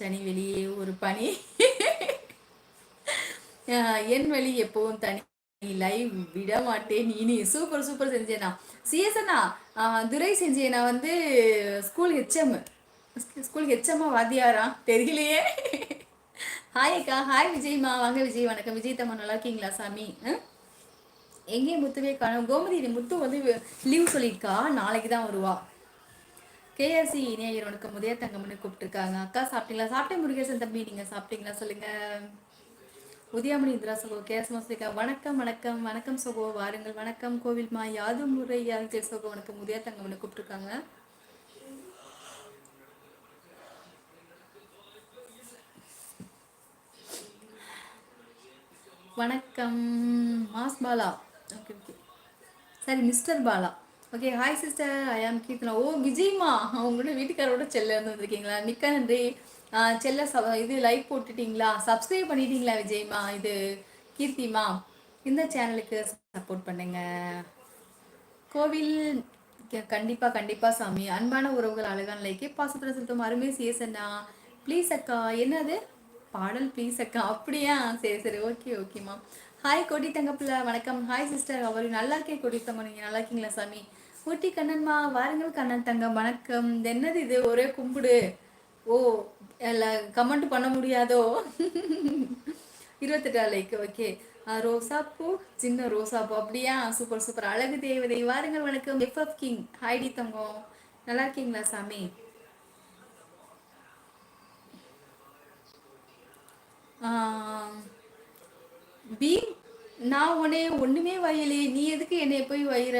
சனி வெளியே ஒரு பனி என் வழி எப்பவும் தனி. லைவ் விட மாட்டேன். நீ சூப்பர் சூப்பர் செஞ்சேனா. சிஎஸ்எண்ணா துரை செஞ்சேனா வந்து ஸ்கூல் ஹெச்எம் ஸ்கூல் ஹெச்எம்மா வாத்தியாரா? தெரியலையே. ஹாய் அக்கா. ஹாய் விஜய்மா. வாங்க விஜய் வணக்கம். விஜய் தம்மா நல்லா இருக்கீங்களா சாமி? எங்கேயும் முத்துவே காணும். கோமதி முத்து வந்து லீவ் சொல்லியிருக்கா. நாளைக்கு தான் வருவா. கேஎஸ்சி இணையர் உனக்கு முதிய தங்கம்னு கூப்பிட்டுருக்காங்க. அக்கா சாப்பிட்டீங்களா? சாப்பிட்டேன் முருகேசன் தம்பி நீங்கள் சாப்பிட்டீங்களா சொல்லுங்கள் உதயாமணி இந்திரா சகோ கேஎஸ் மாசிகா வணக்கம் வணக்கம் வணக்கம் சகோ. வாருங்கள் வணக்கம். கோவில்மா யாது முறை யாரு சகோ உனக்கு முதிய தங்கம்னு கூப்பிட்டுருக்காங்க. வணக்கம் மாஸ் பாலா. Okay okay. சரி mister Bala. Okay hi sister I am Keerthana ஓ விஜய்மா உங்களோட வீட்டுக்காரோட செல்ல இருந்து வந்திருக்கீங்களா? மிக்க நன்றி. செல்ல இது லைக் போட்டுட்டீங்களா? சப்ஸ்கிரைப் பண்ணிட்டீங்களா விஜய்மா? இது கீர்த்திமா. இந்த சேனலுக்கு சப்போர்ட் பண்ணுங்க. கோவில் கண்டிப்பாக கண்டிப்பாக சாமி. அன்பான உறவுகள் அழகான லைக்கே பாசத்தில் செலுத்தும் அருமை சிஎஸ்என்னா. ப்ளீஸ் அக்கா என்னது? பாடல் ப்ளீஸ் அக்கா. அப்படியா? சரி சரி. ஓகே ஓகேம்மா ஹாய் கொடி தங்கப்பிள்ள வணக்கம். ஹாய் சிஸ்டர் அவர் நல்லா இருக்கேன் கொடி தங்க நீங்கள் நல்லா இருக்கீங்களா சாமி? போட்டி கண்ணன்மா வாருங்கள் கண்ணன் தங்கம் வணக்கம். என்னது இது? ஒரே கும்பிடு. ஓ கமெண்ட் பண்ண முடியாதோ? இருபத்தெட்டா லைக் ஓகே ரோசாப்பூ சின்ன ரோசாப்பூ அப்படியா? சூப்பர் சூப்பர் அழகு தேவதை வாருங்கள் வணக்கம். எஃப்எஃப் கிங் ஹைடி தங்கம். நல்லா இருக்கீங்களா சாமி? பி நான் உன்னைய ஒன்றுமே வயலே. நீ எதுக்கு என்னை போய் வயிற?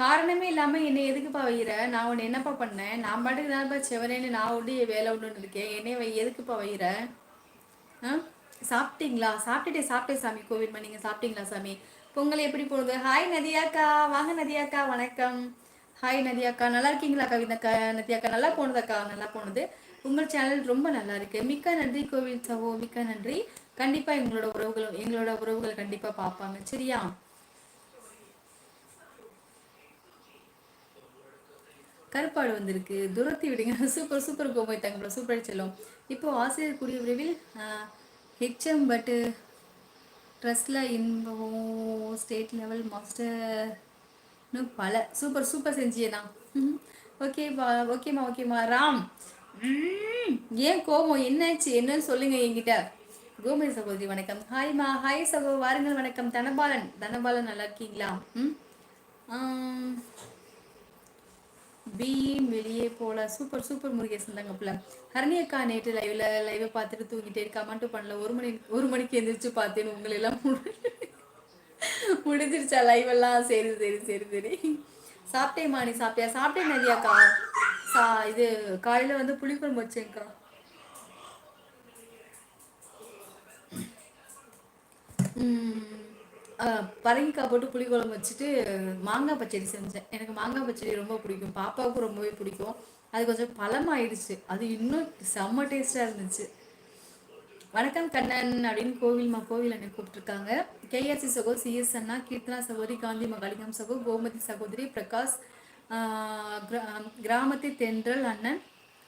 காரணமே இல்லாமல் என்னை எதுக்குப்பா வைக்கிற நான் உன்னை என்னப்பா பண்ணேன்? நான் பாட்டுக்கு தான்ப்பா செவனேன்னு நான் உண்டு வேலை உண்டுன்னு இருக்கேன். என்னை வை எதுக்குப்பா வைக்கிற ஆ? சாப்பிட்டீங்களா? சாப்பிட்டுட்டே சாப்பிட்டே சாமி கோவில்மா நீங்கள் சாப்பிட்டீங்களா சாமி? பொங்கல் எப்படி போகுது ஹாய் நதியாக்கா வாங்க நதியாக்கா வணக்கம். ஹாய் நதியாக்கா நல்லா இருக்கீங்களா கவிதாக்கா நதியாக்கா நல்லா போனதாக்கா நல்லா போனது. உங்கள் சேனல் ரொம்ப நல்லா இருக்கு. மிக்க நன்றி கோவில் சகோ மிக்க நன்றி. கண்டிப்பாக எங்களோட உறவுகள் எங்களோட உறவுகளை கண்டிப்பாக பார்ப்பாங்க. சரியா? கருப்பாடு வந்திருக்கு. துரத்தி விடுங்க. சூப்பர் சூப்பர் கோமை தங்கப்பட சூப்பர் செல்லும். இப்போ ஆசிரியர் கூடிய விரைவில் ஹெச்எம் பட்டு ட்ரெஸ்ல இன்போ ஸ்டேட் லெவல் மாஸ்டர்னு பல. சூப்பர் சூப்பர் செஞ்சியண்ணா ஓகேப்பா ஓகேம்மா ஓகேம்மா ராம். ஏன் கோபம் என்னாச்சு? என்னன்னு சொல்லுங்க என்கிட்ட. கோமதி சகோதரி வணக்கம். ஹாய்மா ஹாய் சகோ. வாருங்கள். வணக்கம். தனபாலன். தனபாலன் நல்லா இருக்கீங்களா? ம். பீம் வெளியே போல சூப்பர் சூப்பர் முருகேசன் தங்கப்பில் ஹரணி அக்கா நேற்று லைவ்ல லைவை பார்த்துட்டு தூங்கிட்டே கமெண்ட் பண்ணல. ஒரு மணி ஒரு மணிக்கு எந்திரிச்சு பார்த்தேன் உங்களை எல்லாம் முடிஞ்சிருச்சா? லைவ் எல்லாம்? சரி சரி சரி சரி. சாப்பிட்டே மாணி சாப்பிட்டியா? சாப்பிட்டேன் நதியாக்கா சா இது காலையில் வந்து புளிக்குழம்பு வச்சேங்க்கா ம். பரங்கிக்காய் போட்டு புளிக்குழம்பு வச்சுட்டு மாங்காய் பச்சடி செஞ்சேன். எனக்கு மாங்காய் பச்சடி ரொம்ப பிடிக்கும். பாப்பாவுக்கும் ரொம்பவே பிடிக்கும். அது கொஞ்சம் பழமாயிடுச்சு. அது இன்னும் செம்ம டேஸ்டாக இருந்துச்சு. வணக்கம் கண்ணன் அப்படின்னு கோவில்மா கோவில் என்னை கூப்பிட்டுருக்காங்க. கேஆர்சி சகோ சிஎஸ் அண்ணா கீர்த்தனா சகோதரி காந்தி மகாலிங்கம் சகோ கோமதி சகோதரி பிரகாஷ் கிராமத்தை தென்றல் அண்ணன்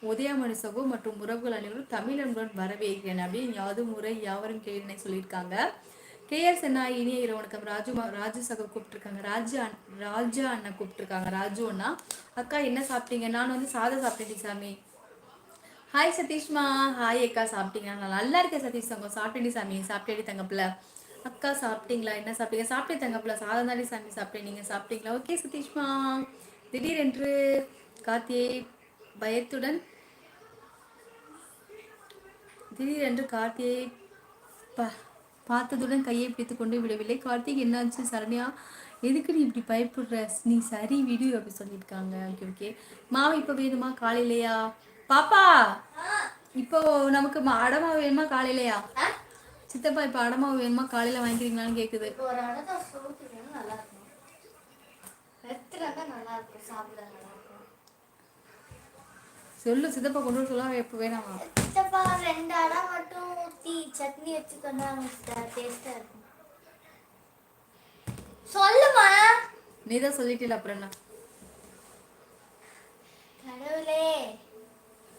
உதயமணி சகோ மற்றும் உறவுகள் அனைவரும் தமிழன்புடன் வரவேற்கிறேன் அப்படின்னு யாது முறை யாவரும் கேள்வினை சொல்லியிருக்காங்க. கேஎஸ் அண்ணா இனிய இரவு வணக்கம். ராஜு ராஜு சகோ கூப்பிட்டுருக்காங்க. ராஜு ராஜா அண்ணா கூப்பிட்டுருக்காங்க. ராஜு அண்ணா அக்கா என்ன சாப்பிட்டீங்க? நான் வந்து சாதம் சாப்பிட்டேன் சாமி. ஹாய் சதீஷ்மா. ஹாய் அக்கா சாப்பிட்டீங்க நான் நல்லா இருக்கேன் சதீஷ் தங்கம். சாப்பிட்டேன் சாமி. சாப்பிட்டேடி தங்கப்பில். அக்கா சாப்பிட்டீங்களா? என்ன சாப்பிட்டீங்க? சாப்பிட்டே தங்கப்பில். சாதம் தாண்டி சாமி சாப்பிட்டேன். நீங்கள் சாப்பிட்டீங்களா? ஓகே சதீஷ்மா. திடீரென்று கார்த்தியை பயத்துடன் திடீரென்று கார்த்தியை ப பார்த்ததுடன் கையை பிடித்து கொண்டு விடவில்லை. கார்த்திக் என்னாச்சு சரண்யா? எதுக்கு நீ இப்படி பயப்படுற? நீ சரி விடு அப்படி சொல்லியிருக்காங்க. ஓகே ஓகே மாவு இப்போ வேணுமா? காலையிலையா? பாப்பா இப்போ நமக்கு அடமாவு வேணுமா காலையிலையா? சித்தப்பா இப்போ அடமாவு வேணுமா? காலையில் வாங்கிக்கிறீங்களான்னு கேட்குது சொல்லு சித்தப்பா கொண்டு வர சொல்ல எப்போ வேணாமா? சித்தப்பா ரெண்டு அடை மட்டும் ஊற்றி சட்னி வச்சு கொண்டாங்க டேஸ்டா இருக்கும். சொல்லுமா? நீ தான் சொல்லிட்டீல அப்புறம் என்ன? கடவுளே.